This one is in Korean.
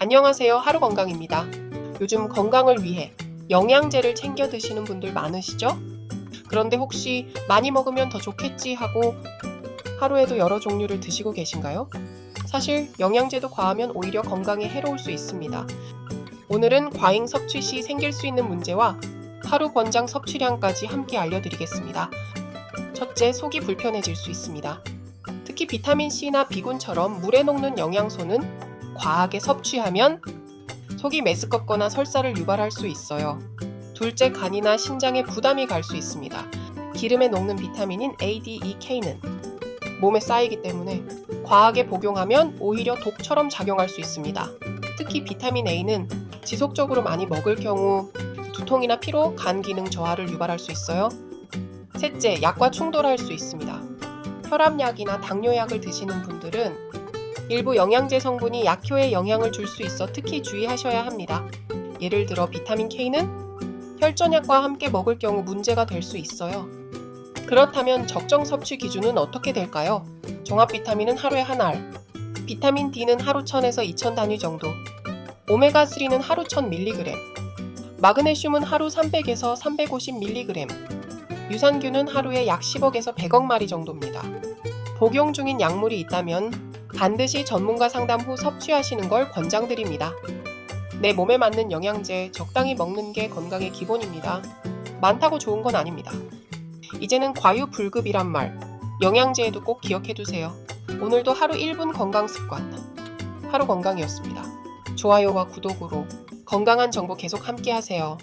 안녕하세요. 하루 건강입니다. 요즘 건강을 위해 영양제를 챙겨 드시는 분들 많으시죠? 그런데 혹시 많이 먹으면 더 좋겠지 하고 하루에도 여러 종류를 드시고 계신가요? 사실 영양제도 과하면 오히려 건강에 해로울 수 있습니다. 오늘은 과잉 섭취 시 생길 수 있는 문제와 하루 권장 섭취량까지 함께 알려드리겠습니다. 첫째, 속이 불편해질 수 있습니다. 특히 비타민 C나 B군처럼 물에 녹는 영양소는 과하게 섭취하면 속이 메스껍거나 설사를 유발할 수 있어요. 둘째, 간이나 신장에 부담이 갈 수 있습니다. 기름에 녹는 비타민인 A, D, E, K는 몸에 쌓이기 때문에 과하게 복용하면 오히려 독처럼 작용할 수 있습니다. 특히 비타민 A는 지속적으로 많이 먹을 경우 두통이나 피로, 간 기능 저하를 유발할 수 있어요. 셋째, 약과 충돌할 수 있습니다. 혈압약이나 당뇨약을 드시는 분들은 일부 영양제 성분이 약효에 영향을 줄 수 있어 특히 주의하셔야 합니다. 예를 들어 비타민 K는 혈전약과 함께 먹을 경우 문제가 될 수 있어요. 그렇다면 적정 섭취 기준은 어떻게 될까요? 종합 비타민은 하루에 한 알, 비타민 D는 하루 1000에서 2000 단위 정도, 오메가3는 하루 1000mg, 마그네슘은 하루 300에서 350mg, 유산균은 하루에 약 10억에서 100억 마리 정도입니다. 복용 중인 약물이 있다면 반드시 전문가 상담 후 섭취하시는 걸 권장드립니다. 내 몸에 맞는 영양제 적당히 먹는 게 건강의 기본입니다. 많다고 좋은 건 아닙니다. 이제는 과유불급이란 말, 영양제에도 꼭 기억해 두세요. 오늘도 하루 1분 건강 습관, 하루 건강이었습니다. 좋아요와 구독으로 건강한 정보 계속 함께 하세요.